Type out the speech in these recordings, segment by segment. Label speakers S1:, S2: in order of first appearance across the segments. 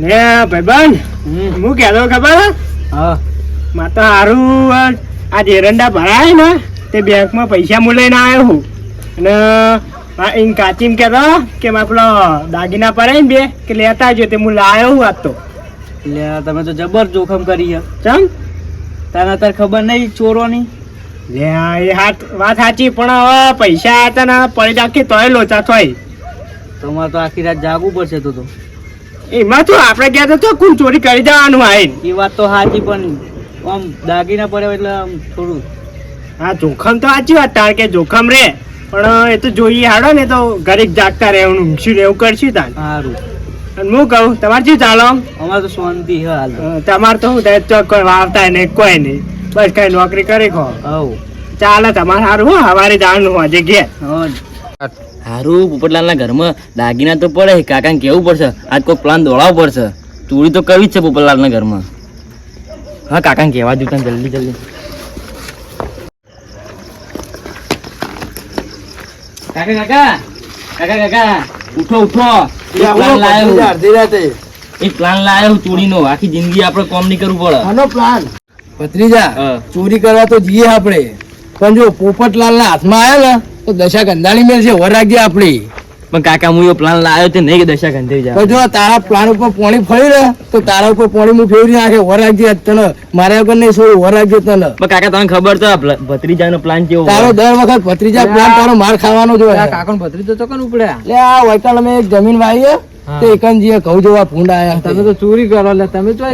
S1: લે ભાઈબંધ હું કહેતો ખબર?
S2: હા.
S1: માં તો હારું આ એરંડા ભરાય ને તે બેંકમાં પૈસા હું લઈને આવ્યો હું. અને આ એમ કાચીમ કહેતો કે મારે પેલો દાગીના ભરાય ને બે કે લેતા આવજો તે હું લાવ્યો હું આજ તો.
S2: લે તમે તો જબર જોખમ કરી
S1: ચમ?
S2: તને અત્યારે ખબર નહીં ચોરોની?
S1: લે એ હાથ વાત સાચી પણ હવે પૈસા હતા ને પડી નાખી તોય લોચા થોય.
S2: તમારે તો આખી રાત જાગવું પડશે તો તો.
S1: એમાં તો આપણે ગયા તો કુલ ચોરી કરી જવાનું આવીને
S2: એ વાત તો સાચી પણ આમ દાગીના પડે એટલે આમ થોડું.
S1: હા જોખમ તો સાચી વાત તાર કે જોખમ રે. પણ એ તો જોઈએ હાડો ને તો ઘરે જાગતા રહેવાનું ઊંઘશું રહેવું કરશું તાર.
S2: સારું.
S1: અને હું કહું તમારે શું ચાલો
S2: અમારે તો શાંતિ છે હાલ.
S1: તમારે તો થાય ચોક કોઈ વાવતા નહીં કોઈ નહીં. બસ કઈ નોકરી કરી ખો.
S2: હવ.
S1: ચાલે તમારે સારું હો હવારે જવાનું હોજે ઘેર
S2: હા
S3: હારું પોપટલાલના ઘરમાં દાગીના તો પડે. કાકાને કેવું પડશે? આજ કોઈ પ્લાન દોડાવવો પડશે. ચોરી તો કરવી જ છે પોપટલાલના ઘરમાં. હા કાકાને કહેવા દઉં જલ્દી જલ્દી. કાકા કાકા કાકા કાકા ઉઠો ઉઠો. એક પ્લાન એક પ્લાન લાયો ચોરીનો આખી જિંદગી આપણે કોમ નહીં કરવું પડે.
S1: આનો પ્લાન
S4: ભત્રીજા ચોરી કરવા તો જઈએ આપણે. પણ જો પોપટલાલ ના હાથમાં આવ્યા ને તો દશા ગંધાળી મેળ છે રાખજે આપણી.
S3: પણ કાકા હું પ્લાન લાવ્યો તે નહીં કે દશા ગંધાઈ જાય
S4: તો જો તારા પ્લાન ઉપર પોણી ફરી રહે તો તારા ઉપર પોણી હું ફેરી નાખે વર રાખજે તને. મારા વગર નહીં છોડું રાખજે તને.
S3: પણ કાકા તને ખબર તો ભત્રીજાનો પ્લાન કેવો
S4: તારો દર વખત ભત્રીજા પ્લાન તારો માર ખાવાનો જો
S2: કાકા ભત્રીજો તો કોણ ઉપડ્યા?
S4: લે આ વૈકાલ અમે એક જમીન વાવી તે એકનજીએ ઘઉં જેવા ભૂંડ આયા
S2: તમે તો. ચોરી કરો એટલે તમે તો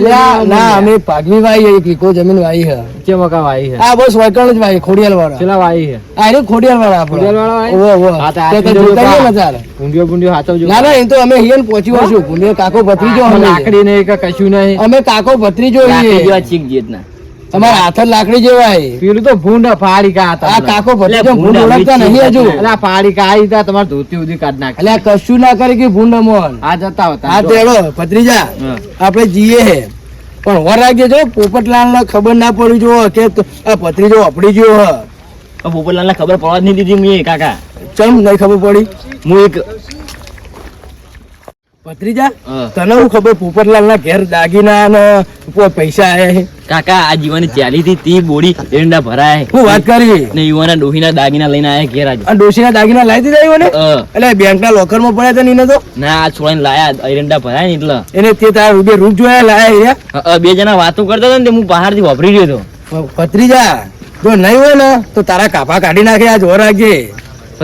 S4: ના અમે પાઘવી વાવી એક જમીન વાવી હે.
S2: કે મકા વાઈ છે
S4: આ બસ વૈકાલ જ ખોડિયાલ વાળા
S2: વાઈ છે
S4: આ રે ખોડિયાલ વાળા
S2: ખોડિયાલ
S4: ઓવો
S2: તો
S4: જોતા
S2: ભૂંડિયો
S4: ના ના એ તો અમે હિયન પહોંચી વળશું ભૂંડિયો કાકો ભત્રીજો અમે
S2: લાકડી નહીં કે કશું નહીં.
S4: અમે કાકો ભત્રીજો
S3: જોઈએ
S4: છીએ.
S3: ચીક જેતના.
S4: અમારા હાથ લાકડી જેવાય.
S2: પેલું તો ભૂંડ ફાડી કા હતા.
S4: આ કાકો ભત્રીજો ભૂંડ ઓળખતા નહીં હજુ.
S2: આ ફાડી કા આવી તા તમારે ધોતી ઉધી કાઢ નાખ.
S4: એટલે કશું ના કરે કે ભૂંડ મોહન
S2: આ જતા હતા.
S4: આ તેડો ભત્રીજા
S3: હા.
S4: આપણે જીએ હે. પણ વર રાખજે જો પોપટલાલ ને ખબર ના પડી જો કે આ ભત્રીજો અપડી ગયો હ.
S3: પોપટલાલ ને ખબર પડવા જ નહીં દીધી મેં કાકા.
S4: ચમ નહીં ખબર પડી?
S3: હું એક
S4: ભત્રીજા તને હું ખબર પોપટલાલ ના ઘેર દાગીના ને પૈસા આયા
S3: કાકા આ જીવાની ચાલી થી તી બોડી એરંડા ભરાય
S4: હું વાત કરી.
S3: ને યુવાના ડોહીના દાગીના લઈને આયા ઘેર આજે.
S4: આ ડોશીના દાગીના લાવી દીધા ઈવોને? એટલે બેંક ના લોકરમાં પડ્યા હતા ને તો?
S3: ના આ છોડાઈને લાયા એરંડા ભરાય ને એટલે.
S4: એને તે તારા બે રૂપ જોયા લાયા
S3: બે જણા વાતો કરતા હતા ને હું બહારથી વાપરી રહ્યો હતો.
S4: ભત્રીજા જો નહીં હોય ને તો તારા કાપા કાઢી નાખે આ જોર રાખજે.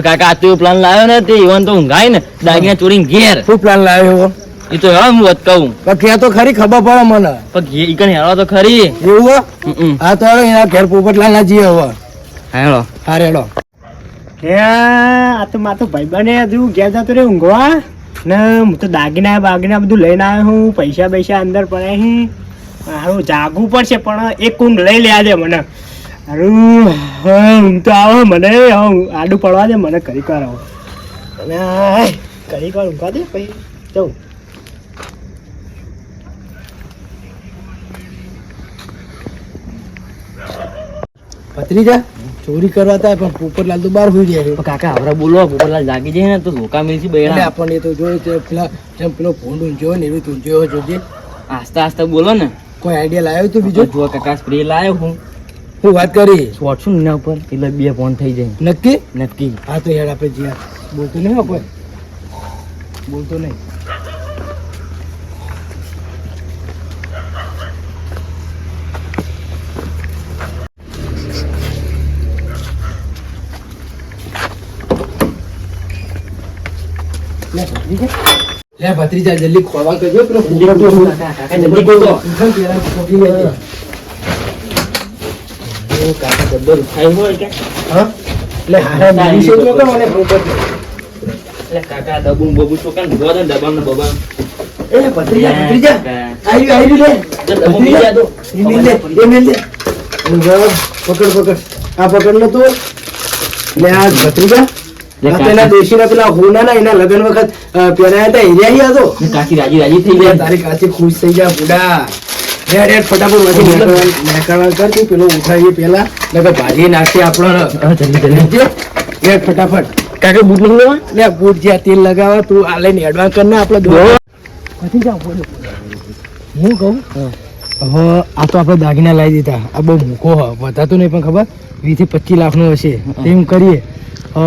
S3: કાકા તું પ્લાન લાવ્યો ને તે ઈવન તો ઊંઘાય ને. દાગીના ચોરી ઘેર.
S4: શું પ્લાન લાવ્યો
S3: એ તો હવે હું વાત કહું.
S4: પણ ક્યાં તો ખરી ખબર પડે મને.
S3: પણ ઘે- કણ હેળો તો ખરી.
S4: એવું હો? તો હવે એના ઘેર પોપટલાલ ના જીએ હવે.
S3: હેળો.
S4: હા રેડો
S1: આ તો માથું ભાઈ બને હજુ ઘેર જતો રે ઊંઘવા. ને હું તો દાગીના બાગીના બધું લઈને આવ્યો હું પૈસા પૈસા અંદર પડ્યા હી. જાગવું પડશે પણ એક ઊંઘ લઈ લે દે મને. હારું હા, તો આવો મને આડું પડવા દે મને કરી કર આવો. અને કરી કર ઊંઘા દે પછી. જવું
S4: ભત્રીજા ચોરી કરવા તા પણ પોપટલાલ તો બહાર હોઈ જાય
S3: કાકા હવે બોલો પોપટલાલ જાગી જાય ને તો ધોકા
S4: એટલે
S3: બેડા
S4: આપણને તો જોઈએ છે પેલા જેમ પેલો ફોન ઊંઝો ને એવી ઊંઝો જોજે
S3: આસ્તા આસ્તા બોલો ને.
S4: કોઈ આઈડિયા લાવ્યો તું બીજો?
S3: જો કાકા સ્પ્રે લાવ્યો હું.
S4: હું વાત કરી
S3: ને એના ઉપર એટલે બે ફોન થઈ જાય
S4: નક્કી
S3: નક્કી
S4: હા તો યાર આપણે જ્યાં બોલતો નહીં કોઈ બોલતો નહીં લે ભત્રીજા જલ્દી ખોવા કરજો પેલો
S3: જલ્દી બોલો
S4: ઉઠાવ પેલા ખોટી લેજે.
S3: ઓ કાકા જબ્બર ઉઠાયું હોય કે?
S4: હા? એટલે હારા મારી છે તો મને પોપટ
S3: એટલે કાકા ડબું બબુ છોકરા ભૂવા દે ડબામ ને બબામ
S4: એ ભત્રીજા ભત્રીજા આવી આવી લે
S3: તો ડબ્બો મિલ જાય તો.
S4: એ મિલ દે એ મિલ દે. અને બરાબર પકડ પકડ. આ પકડ લે તો. લે આ ભત્રીજા
S3: લે
S4: આ
S3: કાકા.
S4: પેલા હોના ના એના લગ્ન વખત પહેરાયા હતા હીરા તો?
S3: ને કાકી રાજી રાજી થઈ ગયા.
S4: તારી કાચી ખુશ થઈ ગયા બુડા. રેડ રેડ ફટાફટમાંથી નીકળવા નીકળવા કર તું પેલો ઉઠાવીએ પેલા નકર ભાજી નાખીએ
S3: આપણો. જલ્દી જલ્દી.
S4: રેડ ફટાફટ.
S3: કાકા બૂટ લેવા
S4: લે બૂટ જ્યાં તેલ લગાવવા તું આ લઈને એડવાન્સ કર ને આપણે દો
S1: બોલો. હું કહું?
S4: હવે આ તો આપણે દાગીના લાવી દીધા. આ બહુ મૂકો હ. વધારતું નહીં પણ ખબર? વીસથી પચીસ લાખનો હશે. તેમ કરીએ.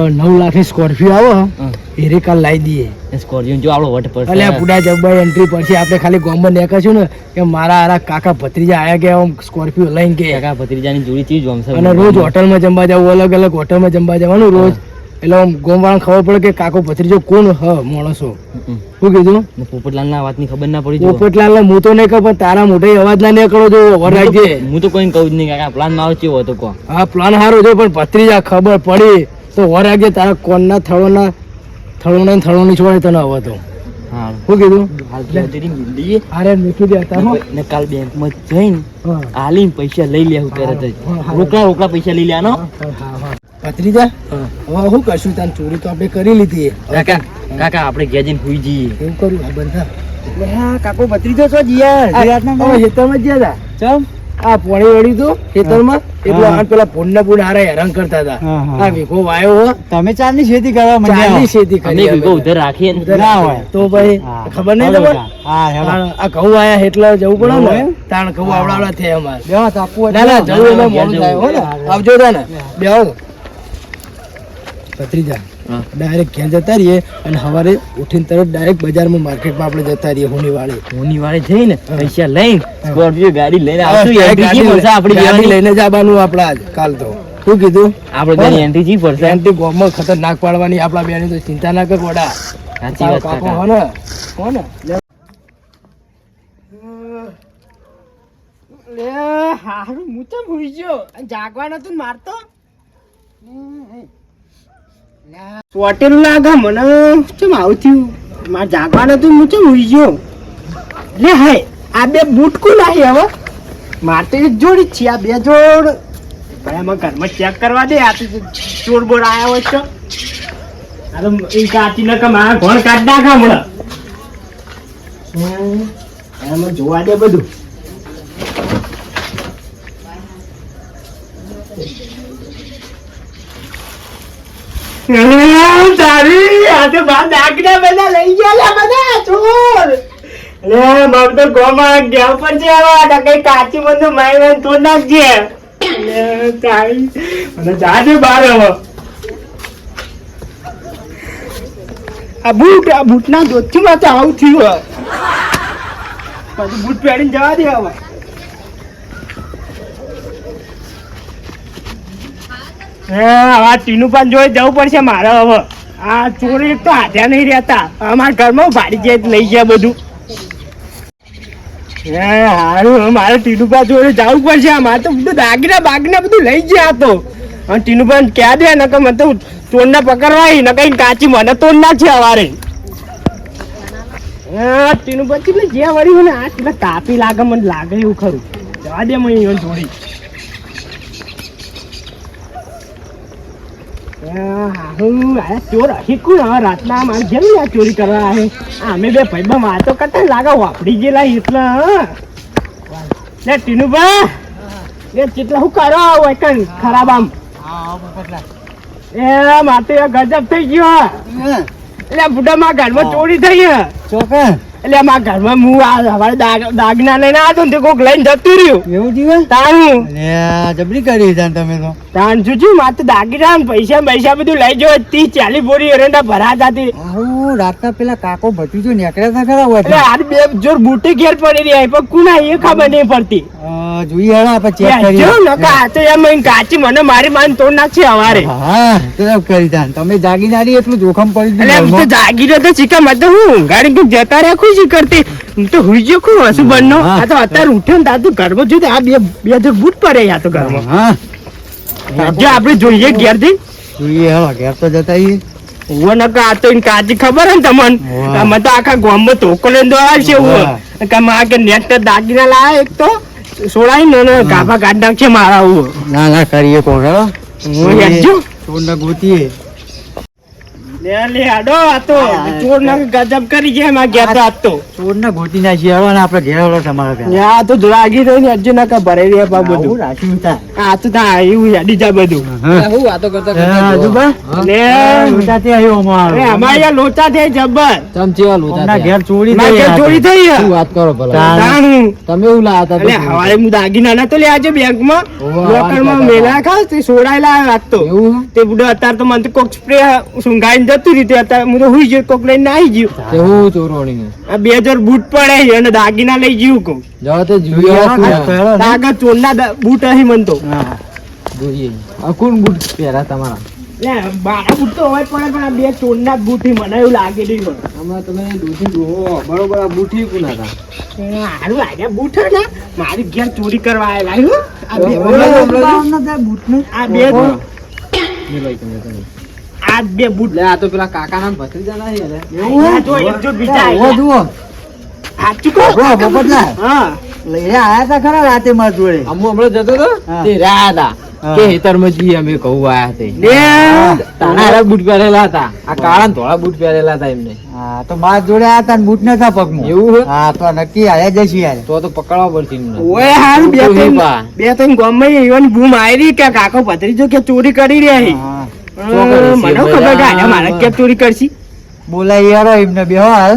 S4: નવ લાખની સ્કોર્પિયો આવો. એ રે કાલ લાવી દઈએ.
S3: સ્કોર્પિયો જો આપણો વટ પર
S4: અલ્યા પુડા જબ્બર એન્ટ્રી પછી આપણે ખાલી ગોમ્બર નીકળશું ને કે મારા આરા કાકા ભત્રીજા આયા કે આમ સ્કોર્પિયો લઈને કે.
S3: કાકા ભત્રીજાની જોડી ચીજ જમશે
S4: અને રોજ હોટલમાં જમવા જવું અલગ અલગ હોટલમાં જમવા જવાનું રોજ. એટલે આમ ગોમવાળા ખબર પડે કે કાકો ભત્રીજો કોણ હ માણસો. શું કીધું?
S3: પોપટલાલ ના વાતની ખબર ના પડી
S4: પોપટલાલ હું તો નહીં ખબર પણ તારા મોઢે અવાજ ના નીકળો જો વર
S3: હું તો કોઈ કહું જ નહીં કાકા પ્લાનમાં આવ્યો હતો કો
S4: હા પ્લાન સારો છે પણ ભત્રીજા ખબર પડી. તો વર આગે તારા કોણના થળોના થળોના ને થળોની છોડે તને હવે તો. શું કીધું? અરે મૂકી દે
S3: ને કાલ બેંકમાં જઈને આલી પૈસા લઈ લે તરત જ.
S4: હા, હા.
S3: રોકડા રોકડા પૈસા લઈ લેવાનો
S4: પત્રીજા હવે શું કરશું? તાર ચોરી તો આપણે કરી લીધી.
S3: કાકા કાકા આપણે ઘેર જઈને સુઈ જઈએ.
S4: એવું કરું આ બંધા.
S1: હા કાકો ભત્રીજો છો જીયા
S4: હવે ખેતરમાં જ ગયા હતા
S1: ચમ?
S4: આ પોણી વળી તો ખેતરમાં? એટલે આ પેલા પૂન હેરાન કરતા હતા. આ વીઘો વાયો હો.
S1: તમે ચાંદની ખેતી કરવા
S4: ખેતી કરી
S3: વિગો ઉધર રાખીએ ના.
S4: હોય. તો ભાઈ ખબર નહીં
S1: હાલો
S4: તમને?
S1: હા હેલો.
S4: આ ઘઉં આયા એટલે જવું પડે ને? તાણ ઘઉં આવડાવડા થયા અમારે.
S1: બેવા તાપુ
S4: ના ના જવું એટલે મોડું થાય. હો ને? આવજો ને. બેહો ભત્રીજા
S3: હા.
S4: ડાયરેક્ટ ક્યાં જતા રહીએ અને સવારે ઉઠીને તરત ડાયરેક્ટ બજારમાં માર્કેટમાં આપણે જતા રહીએ હોની વાળી
S3: હોની વાળે જઈને પૈસા લઈને સ્કોર્પિયો ગાડી લઈને આવશું આપણી
S4: ગાડી લઈને જવાનું આપણે આજ કાલ તો. શું કીધું?
S3: આપણે બેની એન્ટ્રી જી પડશે.
S4: એન્ટ્રી ગોમમાં ખતરનાક પાડવાની આપણા બેની તો ચિંતા ના કર વડા
S3: સાચી વાત
S4: કાકો હો ને હો ને
S1: લે હારું હું તો ભૂલી ગયો. જાગવા નતું ને મારતો? ચોટેલું લાગે મને. ચમ આવું થયું મારે જાગવાનું હતું હું ચમ ઉઈ ગયો? લે હાય, આ બે બૂટ લાવી હવે મારે તો એક જોડી છે, આ બે જોડ. ભાઈ અમે ઘરમાં ચેક કરવા દે, આ ચોર બોર આયા હોય તો. આ તો એ કાચી નકા મારા ઘોણ કાઢ નાખા હમણાં. જોવા દે બધું. તારી આ તો બા લઈ ગયા બધા, ચોર. લે મગ તો ગોમાં ગયા પર કઈ કાચી બંધુ મારી તો નાખજે. લે, તારી. મને જાજે આ બૂટ, આ બૂટના દોથી માં તો આવું થયું બૂટ પહેરીને જવા દે હવે. હે આ ટીનું પણ જોઈ જવું પડશે મારે હવે. આ ચોરી તો હાથ્યા નહીં રહેતા. અમારા ઘરમાં ભાડી જાય લઈ ગયા બધું. હારું મારે ટીનુભા જોડે જવું પડશે. મારે તો બધું દાગીના બાગીના બધું લઈ ગયા તો. અને ટીનું પણ ક્યાં દે નકર મને તો ચોરને પકડવાય. ને કઈ કાચી મને તોડ ના છે અવારે હા, ટીનું પછી જ્યાં વળી હોય ને, આ કાપી લાગે, મને લાગે એવું ખરું. જવા દે મને જોડી. હું ચોર કોણ હવે રાતના મારે જેમ આ ચોરી કરવા આવે અમે બે ભાઈ વાતો કરતા લાગે વાપરી ગયેલા એટલે લે ટીનુભા એ કેટલા હું કરો આવું? કન ખરાબ આમ એ માતે ગજબ થઈ ગયો. એટલે બુઢામાં ઘરમાં ચોરી થઈ
S2: ચોકન
S1: એટલે મારા ઘરમાં હું આ હવારે દાગના લઈને આવતો ને તે કોક લઈને જતું રહ્યું.
S2: એવું જીવન
S1: તારું
S2: જબરી કરી જાન તમે તો.
S1: તાન જોજો મારે દાગીના પૈસા પૈસા બધું લઈ જવો ત્રીસ ચાલીસ બોરી એરંડા ભરાતા હતી
S2: રાતના પેલા કાકો ભત્રીજો નીકળ્યા ના ખરા હોય
S1: એટલે આ બે જોર બુટી ઘેર પડી રહ્યા. પણ કુના એ ખબર નહીં પડતી.
S2: જોઈએ હેડા પછી ચેક
S1: જો નકા આ તો એમ કાચી મને મારી માન તોડ નાખશે હવારે
S2: હા તો કરી જાન તમે જાગી નારી એટલું જોખમ પડી
S1: એટલે તો. જાગીરો તો ચીકા મત હું ગાડી જતા રહ્યા ખુશી કરતી હું તો હુઈ ગયો ખું હસુ બનનો આ તો અત્યારે ઉઠ્યો ને તાર તો ઘરમાં જોયું આ બે બે જોર બૂટ પડે આ તો ઘરમાં.
S2: હા.
S1: જો આપણે જોઈએ ઘેરથી.
S2: જોઈએ હેડા ઘેર તો જતા.
S1: ઉવો નકા આ તો એને કાચી ખબર હે ને તમને. આમાં તો આખા ગામમાં ધોકો લઈને દોડાવે છે
S2: વાહ.
S1: કે માં કે નેટ દાગીના લાયા એક તો. સોળાઈ ને ને ગાભા કાઢ નાખશે મારા ઉવો.
S2: ના ના કરીએ કોણ
S1: હું
S2: ગોતીએ.
S1: લે લે આડો આ તો. ચોર ના ગજબ કરી છે એમાં ગયા તો આ તો.
S2: ચોરને ગોતી નાખીએ હેડો ને આપણે ઘેર. હેડો તમારા ત્યાં
S1: આ તો લાગી રહ્યો ને હજુ નકા ભરાઈ રહ્યા પા બધું.
S2: રાખ્યું તા
S1: આ તો તા એવું યાદી જા બધું.
S2: હું વાતો કરતા કરતા
S4: જુબા?
S2: હા?
S1: લે
S4: આવ્યો અમારો.
S1: અરે અમારે લોચા થઈ જબ્બર.
S2: ચમચી વાળું
S4: હમણાં
S2: હતા
S4: ઘેર ચોરી થઈ
S1: ઘેર ચોરી થઈ
S2: શું વાત કરો ભલા?
S4: તાણ.
S1: તાણ.
S2: તમે એવું લાયા
S1: એટલે હવારે હું દાગીના નતો લે આજે બેંકમાં મેલા ખાસ તે સોડાયેલા તો. તે બુડો અત્યારે તો મને કોક સ્પ્રે સુંઘાઈને જતું રીતે તે હું તો હુઈ ગયો કોક લઈને આવી ગયું.
S2: તે હું ચોરવણી
S1: આ બે હજાર બૂટ પડે છે અને દાગીના લઈ ગયું કહું.
S2: તે
S4: ને.
S1: આગળ ચોરના બૂટ અહીં મન તો.
S4: હા.
S2: જોઈએ. આ કોણ બૂટ પહેરા તમારા?
S1: મારા બૂટ તો હોય પડે પણ આ બે ચોરના જ મને એવું લાગે નહીં મને.
S2: તમે ડૂસી ડૂહો બરોબર આ બૂટ કોના હતા?
S1: હારું લાગ્યા બૂટ ને. મારી ઘેર ચોરી કરવા આયેલા આ બે આ બે
S2: મેલો ઈ તમે તમે.
S1: આ બે બૂટ.
S2: લે આ તો પેલા કાકાના ભત્રીજાના છે લે.
S1: આ જો એક જો બીજા આયેલા. સાચું કહું? હા.
S2: અમુ હમણાં જતો તો તે રહ્યા કે હેતરમાં જઈએ અમે કહું આયા તે. ને તારા બૂટ પહેરેલા હતા. આ કાળા ધોળા બૂટ પહેરેલા હતા એમને.
S4: હા તો મારા જોડે આયા તાન બૂટ નતા પગમાં.
S2: એવું હા?
S4: તો નક્કી આયા જશે યાર.
S2: તો તો પકડવા પડશે એમને.
S1: ઓય હાલ બે ત્રણ બે ત્રણ ગામમાં એવાની બૂમ આવી કે કાકો ભત્રીજો કે ચોરી કરી રહ્યા મને ખબર ચોરી કરશી
S4: બોલાઈ યાર એમને બે હાલ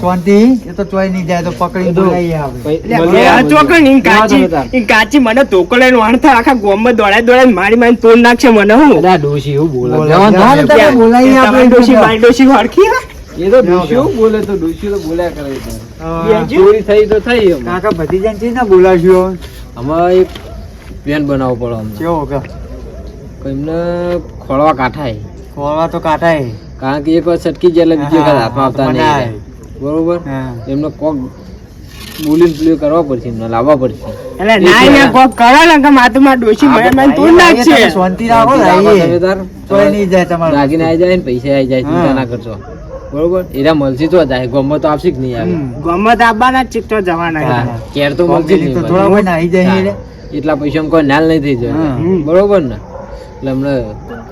S4: શાંતિ એ તો ચોઈ નહીં જાય તો પકડી
S2: એ
S4: આવે
S2: પૈ-
S1: એટલે
S2: મળે
S1: આ
S2: આ
S1: ચોકન કાચી
S2: ના, ના, ના.
S1: ઈન કાચી મને ધોકો લઈને વાણતા આખા ગામમાં દોડાય દોડાય મારી મારી તોડ નાખશે મને હું
S2: બધા ડોશી એવું બોલે
S4: બોલે.
S2: જવાનું
S4: જવાનું
S2: તમે.
S4: તમે. બોલાવી
S1: એ
S4: આપણે
S1: ડોશી મારી ડોશી હરખી
S2: એ તો ડોશી બોલે તો ડોશી તો બોલ્યા કરે છે.
S4: હા.
S1: બેજો.
S2: ચોરી થઈ તો થઈ એમ.
S4: કાકા ભતીજાને છે ને બોલાવશો
S2: આમાં એક પેન બનાવવો પડે
S4: કેવો કે
S2: કે એમને ખોળવા કાઠાય.
S4: ખોળવા તો કાંટા
S2: કારણ કે એક વાર છટકી જાય એટલે બીજી વખત હાથમાં આવતા નહીં. બરોબર? એમનો કોક બોલીને પેલું કરવા પડશે એમને લાવવા પડશે.
S1: એટલે ના એ કોક કરો ને કે માથું માં ડોશી મને મને
S4: આઈએ,
S1: નાખશે
S4: શાંતિ રાખો ને,
S2: લાવવા
S4: આઈએ.
S2: તમે તાર
S4: ચોઈ નહીં જાય તમારું.
S2: લાગીને આવી જાય ને પૈસા આવી જાય ચિંતા ના કરશો બરોબર? એરા મળશે તો જાય ગમત આપશે કે નહીં આવે.
S1: ગમત આપવાના જ ચિત્તો જવાના
S2: કેર તો મળશે જ
S4: કોમ્પની તો
S2: નહીં
S4: થોડા
S2: પાછું.
S4: જાય એટલા
S2: પૈસા કોઈ નાલ નહીં થઈ જાય. બરોબર ને? એટલે હમણે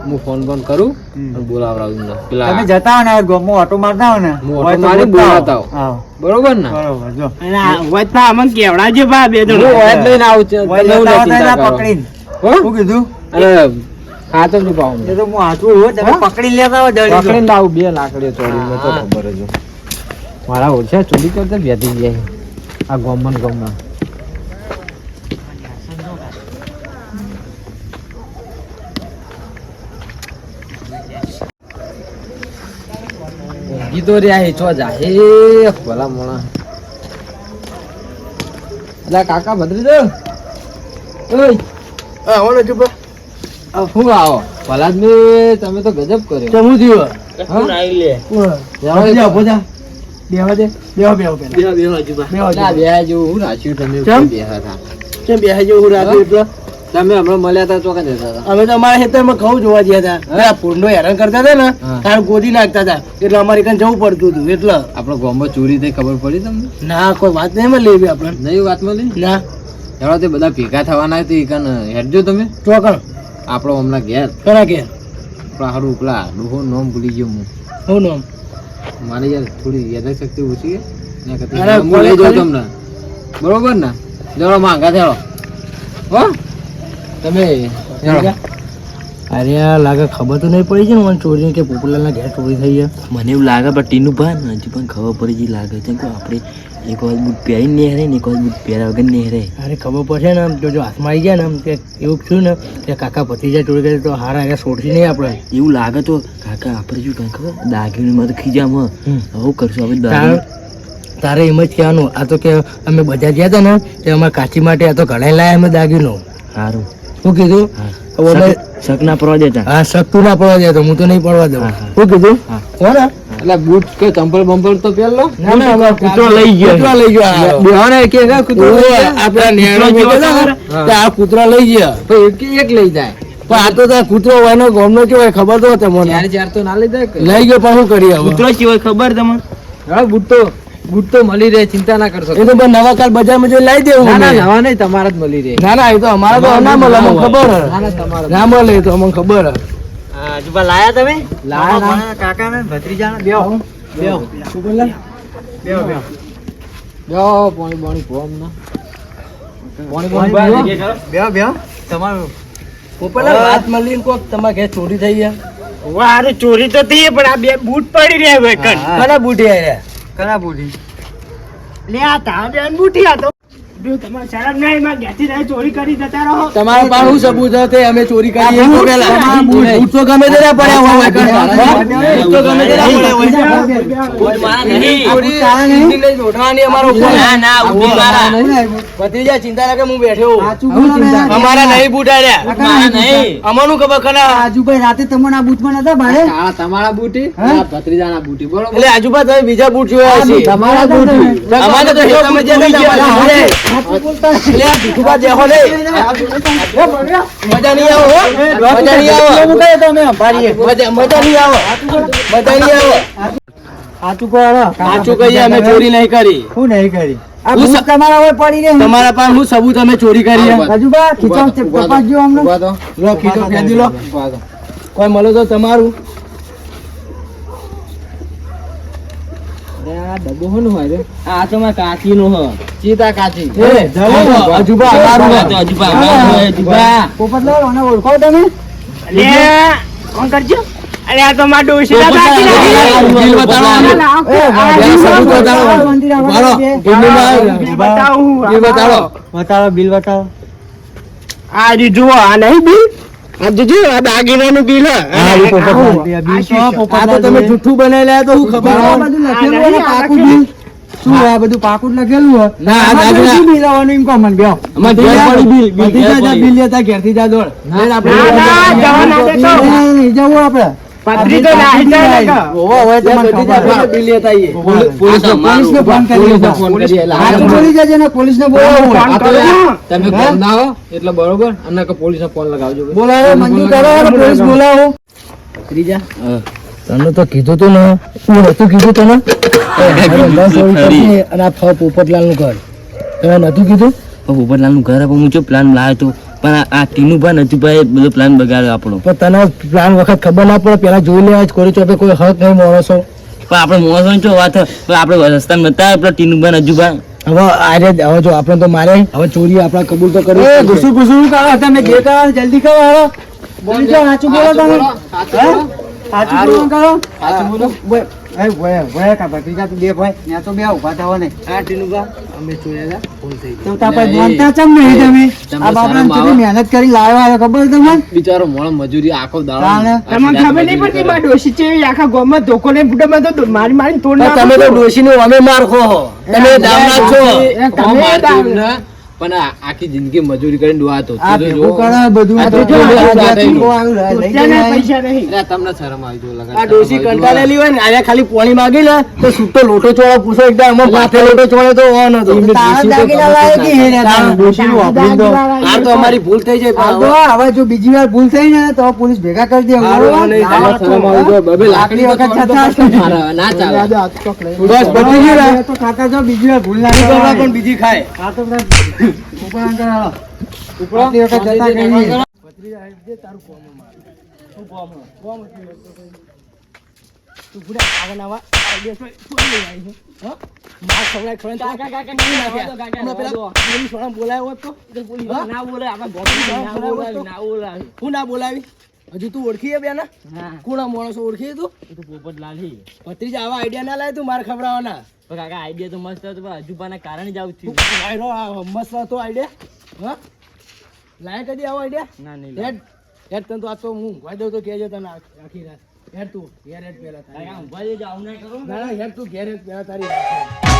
S2: હું ફોન ફોન કરું અને બોલાવડાવું એમને.
S4: તમે જતા ને ગામમાં ઓટો મારતા હો ને
S2: હું
S4: હોય
S2: ઓટો મારી બોલાવતા
S4: હો.
S2: બરોબર ને
S4: બરોબર જો
S1: અને આ વચમાં અમને કેવડાવજો ભા બે જણ
S2: ઓય જ લઈને આવું છું. તમે એવું
S4: જતા
S2: ના
S4: હતા
S2: ચિંતા કરો.
S4: પકડીને.
S2: હો?
S4: શું કીધું
S2: અને ખાતર શું પાવું
S4: એ તો હું હાચું હોય તમે પકડી લેતા હો જલ્દી તો.
S2: પકડીને લાવું બે લાકડીઓ તોડી મને તો ખબર જ મારા ઓછા ચોરી કરતા બેઠી જાય આ ગોમન ગોમમાં ગીતો રહ્યા ચો જા હે ભલા મોણા અલા કાકા ભદ્રી દો ઓય
S4: હા, ઓલો ચૂપ
S2: શું આવો ભલા જ તમે તો ગજબ કર્યો
S4: થયું?
S2: હા?
S4: ઊભો થા, ઊભો થા. બેહવા દે. બેહો, બેહો પેલા. બેહો,
S2: ના,
S4: બેહો.
S2: બે જેવું હું રાખ્યું તમે
S4: કેમ?
S2: બેહા હતા.
S4: કેમ બેહવા જેવું રાખ્યું એટલે?
S2: તમે હમણાં મળ્યા હતા ચોકા જતા હતા?
S4: અમે તો અમારા ખેતરમાં ઘઉં જોવા ગયા હતા. આ પૂરનો હેરાન કરતા હતા ને. તાર ગોદી નાખતા હતા. એટલે અમારે કઈ જવું પડતું હતું એટલે.
S2: આપણો ગામમાં ચોરી થઈ ખબર પડી તમને?
S4: ના કોઈ વાત નહીં મળી લેવી આપણે.
S2: નહીં વાત મળી
S4: ના.
S2: ચાલો તે બધા ભેગા થવાના હતી કન હેડજો તમે.
S4: ચોકણ
S2: આપણો હમણાં ઘેર.
S4: કરા કે
S2: આપણા હારું પેલા ડોહો નોમ ભૂલી ગયો હું.
S4: હું નામ?
S2: મારે યાર થોડી યાદ શક્તિ ઓછી છે. બરોબર ને? જરો માંગા થયો હો? તમે
S4: અરે આ લાગે ખબર તો નહીં પડી છે ને મને ચોરી કે પોપુલાલના ઘેર ચોરી થઈ છે?
S3: મને એવું લાગે પણ ટીનું ભાન હજી પણ ખબર પડી જી લાગે છે. કે આપણે એક વાર બૂટ પહેરી નહીં હરે ને એક વાર બૂટ પહેર્યા વગર નહીં હરે
S4: અરે ખબર પડશે ને આમ જો જો હાથમાં આવી ગયા ને આમ કે એવું થયું ને કે કાકા ભતીજા ચોરી કરે તો હારા આગળ છોડશે નહીં આપણે.
S3: એવું લાગે તો કાકા આપણે શું કાંઈ ખબર? દાગીણીમાં તો ખીજામાં.
S4: હમ.
S3: આવું કરશું આપણે
S4: તાર તારે એમ જ કહેવાનું. આ તો કે અમે બજાર ગયા હતા ને તે અમારા કાચી માટે આ તો ઘણા લાયા અમે દાગીનો
S3: સારું
S4: શું કીધું ઓલે
S3: શક- શક ના પડવા દેતા.
S4: હા શકતું ના પડવા દેતો હું તો નહીં પડવા દઉં. શું કીધું કોને આ?
S2: એટલે બૂટ કે ચંપલ બંપલ તો પહેરલો
S4: ના ના અમારો
S3: કૂતરો લઈ ગયો.
S4: કૂતરો લઈ ગયો
S2: બેહોને કે કે કૂતરો
S4: આપણા નેણો ને. તે આ કૂતરો લઈ ગયા.
S2: તો એક એક લઈ જાય.
S4: પણ આ તો તાર કૂતરો હોય ને ગોમનો કેવો હોય ખબર તો તમને.
S2: યાર ચાર તો ના લઈ જાય કે?
S4: લઈ ગયો પણ શું કરીએ
S3: કૂતરો કેવો ખબર તમને?
S2: હા બૂટ તો બૂટ તો મળી રહે ચિંતા ના કરશો
S4: એ તો પણ નવા કાલ બજારમાં જઈને લઈ દેવું
S2: ના ના નવા નહીં તમારા જ મળી રહે.
S4: ના ના એ તો અમારા તો ના મળે અમને ખબર હે.
S2: ના ના તમારા
S4: ના મળે એ તો અમને ખબર હે.
S3: લાયા તમે?
S2: લાયા
S4: કાકા ને ભત્રીજા ને બેહો. બેહો. શું બોલ્યા બેહો. બેહો
S2: પાણી પાણી પોમ ના
S4: બેહો. બેહો. તમારું પોપટલાલ વાત મળી કોક તમારા ઘેર ચોરી થઈ ગયા.
S1: વારે ચોરી તો થઈ પણ આ બે બૂટ પડી રહ્યા હોય કણ.
S4: કના બુઢી આયા? કના બુઢી
S1: લે આ તારા બેન બૂટી આ તો. તમારે શરમ નહીં માં ઘેરથી રહી ચોરી કરી જતા રહો.
S4: તમારા પાસે શું સબૂત છે અમે ચોરી કરી એ તો બૂટ ગમે તે પડ્યા હોય. બૂટ તો ગમે તે પડ્યા
S3: બૂટ
S4: ચિંતા ના કે હું બેઠો અમારા નહીં બૂટ
S3: બૂટ નહીં.
S4: અમારું ખબર ખરા.
S5: આજુભાઈ રાતે તમારા આ બૂથમાં નતા
S2: ભાઈ તમારા બૂટી ભત્રીજા ના બૂટી. બરોબર
S4: એટલે આજુભાઈ તમે બીજા બૂટ જોયા છે
S2: તમારા બૂટી.
S4: અમારે તો ચોરી નહીં કરી
S5: શું નહીં કરી તમારા
S4: પાસે હું સબૂત અમે ચોરી કરી લો કોઈ મળો તો તમારું?
S2: આ ડબ્બો કોનું હોય રે?
S3: આ તો મારા કાકીનું હ.
S2: ચીતા કાચી
S4: એ જવો અજુબા અમારું
S3: તો હજુ પા અમારું હોય, હજુ પા.
S5: ઓળખો તમે?
S1: લે કોણ કરજો? અરે આ તો.
S5: એ,
S1: બિલ
S4: બિલ
S5: બિલ
S1: આ જે આ નહીં બિલ આ જોજો આ દાગીનાનું બિલ હા,
S4: એ પોપટલાલ.
S5: બિલ
S1: આ
S5: શું
S1: શું?
S4: આ તો તમે જુઠ્ઠું બનાવેલા તો શું ખબર
S5: આ બધું લખેલું ને પાકું બિલ શું આ બધું પાકું લખેલું હોય
S4: ના, આ દાગીના-
S5: શું બિલ આવવાનું એમ કહો મને બેહો.
S4: ઘેર પડી બિલ, બિલ
S5: બધી જા, જા, બિલ લેતા ઘેરથી જા દોડ.
S4: ના,
S1: ના, ના, જવા ના દેતો.
S5: નહીં, નહીં, જવું આપણે
S1: પથરી તો જાય ને
S5: ખબર
S4: બિલ લેતા.
S5: પોલીસ-
S3: આ તો
S5: ફોન કરી
S2: પોલીસને ફોન કરીએ એટલે
S5: હાચું બોલી જજે ને બોલાવો.
S1: ફોન કરો ને.
S2: તમે ઘર ના હો એટલે બરોબર. અને કે પોલીસને ફોન લગાવજો.
S5: બોલાવો મંજૂર કરો પોલીસ બોલાવો.
S3: હા.
S4: તને તો કીધું તું ને. હું નતું કીધું તને. અને આ ફળ પોપટલાલનું ઘર. તમે નતું કીધું?
S3: પોપટલાલનું ઘર હું જો પ્લાન લાવ્યો તો? પણ આ- આ ટીનું ભા નથી બધો પ્લાન બગાડ્યો આપણો.
S4: પણ તને પ્લાન વખત ખબર ના પડે પેલા જોઈ લેવા જ કોરી ચોપે કોઈ હક નહીં મોણસો.
S3: પણ આપણે મોણસો છો વાત પણ આપણે રસ્તામાં નતા આવ્યા પેલા ટીનું ભા
S4: હવે આરે હવે જો આપણે તો મારે હવે ચોરી આપણે કબૂલ તો કરવી
S5: એ ઘુસુ કરો તમે જે કરો જલ્દી હાલો બોલી જાઓ, સાચું બોલો તમે
S2: સાચું બોલો.
S5: સાચું બોલો. એ બોય, બોય કા ભત્રીજા તું બે ભાઈ ત્યાં તો બે ઊભા થવા ને.
S4: આ ટીનુભા અમે ચોર્યા ભૂલ થઈ
S5: તો તાર પાસે માનતા ચમ નહીં તમે? આ બાપરાને કેટલી મહેનત કરી લાવ્યા ખબર તમને?
S2: બિચારો મોણો મજૂરી આખો દાડો.
S1: તમને ખબર નહીં પડતી માં ડોશી છે આખા ધોકો ફૂટામાં તો મારી મારી તોડ
S4: તમે તો નો અમે મારખો તમે દામના છો.
S1: તમે?
S2: પણ આખી જિંદગી મજૂરી કરીને ડોહાતો
S5: આ
S2: તો
S5: ભેગું
S2: જો.
S5: કરે બધું
S2: તમને શરમ આવી જો
S4: આ. કંટાળેલી હોય ને આને ખાલી પોણી માંગી ને તો સૂટો લોટો ચોળો પૂછો એકદમ આમાં માથે લોટો ચોળો તો ઓન હતો. આ તો અમારી ભૂલ થઈ જાય
S5: તો હવે જો બીજી વાર ભૂલ થઈ ને તો પોલીસ ભેગા કરી દે.
S2: બબે
S5: લાકડી વખત
S2: ના ચાલે.
S4: બસ બધી ગયું
S5: તો કાકા જો બીજી વાર ભૂલ ના.
S4: પણ બીજી ખાય.
S5: આ તો ઉપર અંકલ હાલો. આટલી વખત જતા કઈ
S4: હું ના બોલાવી હજુ તું ઓળખી બેન? કોણા માણસો ઓળખી તું?
S3: તું પોપટ લાલી
S4: ભત્રીજા આવા આઈડિયા ના લાય તું મારે ખવડાવવાના.
S3: પણ કાકા આઈડિયા તો મસ્ત હતો પણ હજુ પાના કારણે જ આવું થયું.
S4: મસ્ત હતો આઈડિયા હા? લાય કદી આવો આઈડિયા
S3: ના નહીં
S4: હેડ. હેડ તને તો આ તો હું ઊંઘવા દઉં તો કહેજો તને આખી રાત. હેડ તું ઘેર હેડ પહેલા તારી
S3: ઊભા રહેજો, આવું ના કરો
S4: ના. ના હેડ તું ઘેર હેડ પહેલા તારી.